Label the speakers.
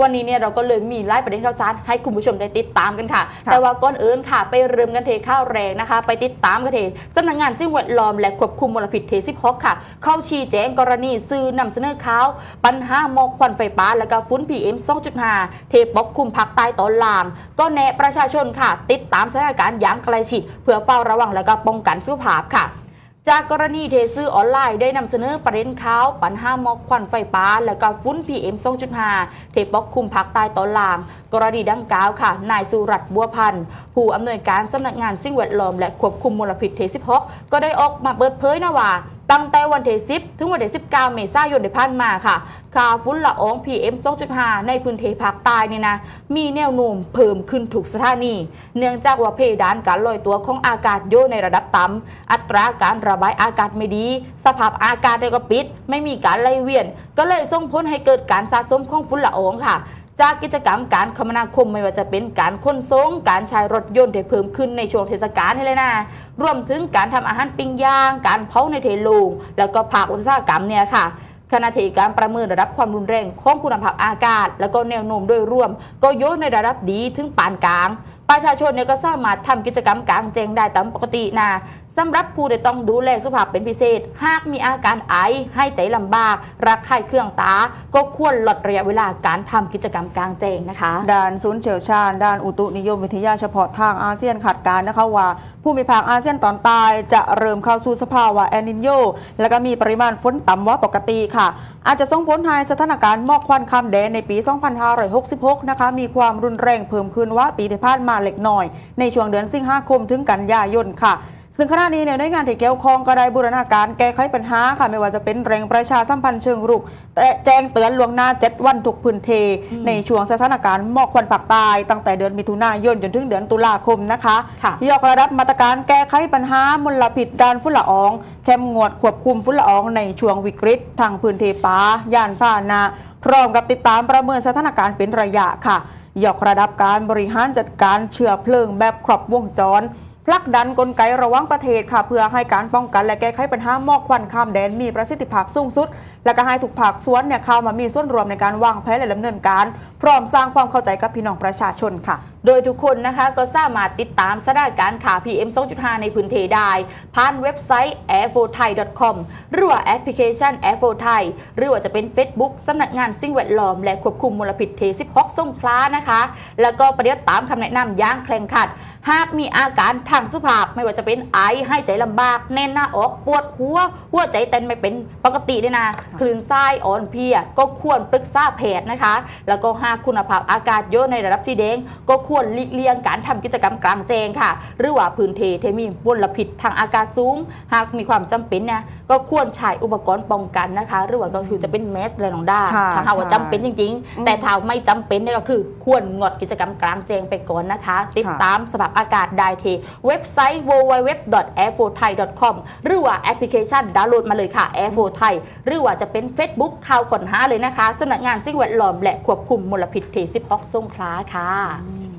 Speaker 1: วันนี้เนี่ยเราก็เลยมีไล่ประเด็นข่าวสารให้คุณผู้ชมได้ติดตามกันค่ะ
Speaker 2: ค่ะ
Speaker 1: แต่ว่าก่อนอื่นค่ะ ไปเริ่มกันเทข้าวแรงนะคะ ไปติดตามกันเทสำนักงานสิ่งแวดล้อมและควบคุมมลพิษเทสิบหกค่ะ เข้าชี้แจงกรณีสื่อนำเสนอข่าวปัญหาหมอกควันไฟฟ้า และก็ฟุ้น PM 2.5เทปกคลุมภาคใต้ตอนล่าง ก็แนะประชาชนค่ะ ติดตามสถานการณ์อย่างใกล้ชิดเพื่อเฝ้าระวังและก็ป้องกันสุขภาพค่ะ จากกรณีเทซื้อออนไลน์ได้นำเสนอประเด็นข่าวปัญหาหมอกควันไฟฟ้า และก็ฟุ้น PM 2.5เทปกคุมภาคใต้ตอนล่าง กรณีดังกล่าวค่ะ นายสุรัตน์บัวพันธ์ผู้อำนวยการสำนักงานสิ่งแวดล้อมและควบคุมมลพิษเท16ก็ได้ออกมาเปิดเผยนะว่า ตั้งแต่วันที่ 10 ถึงวันที่ 19 เมษายนที่ผ่านมาค่ะค่าฝุ่นละออง PM 2.5 ในพื้นที่ภาคใต้นี่นะ มีแนวโน้มเพิ่มขึ้นทุกสถานี เนื่องจากว่าเพดานการลอยตัวของอากาศโยในระดับต่ำ อัตราการระบายอากาศไม่ดี สภาพอากาศได้ก็ปิด ไม่มีการไหลเวียน ก็เลยส่งผลให้เกิดการสะสมของฝุ่นละอองค่ะ จากกิจกรรมการคมนาคมไม่ว่าจะเป็นการขนส่งการใช้รถยนต์ที่เพิ่มขึ้นในช่วงเทศกาลนี่เลยนะรวมถึงการทำอาหารปิ้งย่าง การเผาในเทโลงแล้วก็ภาคอุตสาหกรรมเนี่ยค่ะขณะที่การประเมินระดับความรุนแรงของคุณภาพอากาศ แล้วก็แนวโน้มโดยรวม ก็ยนในระดับดีถึงปานกลาง ประชาชนเนี่ยก็สามารถทำกิจกรรมกลางแจ้งได้ตามปกตินะสำหรับผู้ที่ต้องดูแลสุขภาพเป็นพิเศษ หากมีอาการไอให้ใจลำบากรักไข้เครื่องตา ก็ควรลดระยะเวลาการทำกิจกรรมกลางแจ้งนะคะ
Speaker 2: ด้านศูนย์เชี่ยวชาญด้านอุตุนิยมวิทยาเฉพาะทางอาเซียนขัดการนะคะว่าผู้มีภาคอาเซียนตอนใต้จะเริ่มเข้าสู่สภาวะแอลนินโยและก็มีปริมาณฝนต่ำกว่าปกติค่ะ อาจจะส่งผลให้สถานการณ์หมอกควันคำแดงในปี 2566 นะคะ มีความรุนแรงเพิ่มขึ้นว่าปีที่ผ่านมาเล็กน้อย ในช่วงเดือนสิงหาคมถึงกันยายนค่ะ ซึ่งขณะนี้เนี่ยหน่วยงานที่เกี่ยวข้องก็ได้บูรณาการแก้ไขปัญหาค่ะไม่ว่าจะเป็นแรงประชาสัมพันธ์เชิงรุกแต่แจ้งเตือนล่วงหน้า7วันทุกพื้นที่
Speaker 1: อืม
Speaker 2: ในช่วงสถานการณ์หมอกควันผักตายตั้งแต่เดือนมิถุนายนจนถึงเดือนตุลาคมนะคะ
Speaker 1: ค่ะ
Speaker 2: ยกระดับมาตรการแก้ไขปัญหามลพิษด้านฝุ่นละออง เข้มงวดควบคุมฝุ่นละอองในช่วงวิกฤต ทางพื้นที่ป่าย่านพาหนะพร้อมกับติดตามประเมินสถานการณ์เป็นระยะค่ะยกระดับการบริหารจัดการเชื้อเพลิงแบบครบวงจร ผลักดันกลไกระหว่างประเทศค่ะ เพื่อให้การป้องกันและแก้ไขปัญหาหมอกควันข้ามแดนมีประสิทธิภาพสูงสุด และก็ให้ทุกภาคส่วนเนี่ยเข้ามามีส่วนรวมในการวางแผนและดำเนินการ พร้อมสร้างความเข้าใจกับพี่น้องประชาชนค่ะ
Speaker 1: โดยทุกคนนะคะก็สามารถติดตามสถานการณ์ข่าว PM 2.5 ในพื้นที่ได้ผ่านเว็บไซต์ airfothai.com หรือว่าแอปพลิเคชัน airfo thai หรือว่าจะเป็น Facebook สำนักงานสิ่งแวดล้อม และควบคุมมลพิษเท16สงขลานะคะ แล้วก็ปฏิบัติตามคำแนะนำอย่างเคร่งครัด หากมีอาการทางสุขภาพไม่ว่าจะเป็นไอให้ใจลำบากแน่นหน้าอกปวดหัวหัวใจเต้นไม่เป็นปกติด้วยนะคลื่นไส้อ่อนเพลียก็ควรปรึกษาแพทย์นะคะ แล้วก็หากคุณภาพอากาศเยอะในระดับสีแดงก็ควรหลีกเลี่ยงการทำกิจกรรมกลางแจ้งค่ะ หรือว่าพื้นที่ที่มีมลพิษทางอากาศสูง หากมีความจำเป็นเนี่ยก็ควรใช้อุปกรณ์ป้องกันนะคะ หรือว่าก็คือจะเป็นแมสอะไรน้องด้า
Speaker 2: ค่ะ
Speaker 1: ถ้าหากว่า
Speaker 2: ใช่
Speaker 1: จำเป็นจริง
Speaker 2: อืม
Speaker 1: ๆแต่ถ้าไม่จำเป็นเนี่ยก็คือควรงดกิจกรรมกลางแจ้งไปก่อนนะคะ ติด
Speaker 2: ค่ะ
Speaker 1: ตามสภาพอากาศได้ที่เว็บไซต์ www.airfothai.com หรือว่าแอปพลิเคชันดาวน์โหลดมาเลยค่ะ Airfo Thai หรือว่าจะเป็น Facebook ข่าวขนหาเลยนะคะสำนักงานสิ่งแวดล้อมและควบคุมมลพิษเท16สงขลาค่ะ
Speaker 2: อืม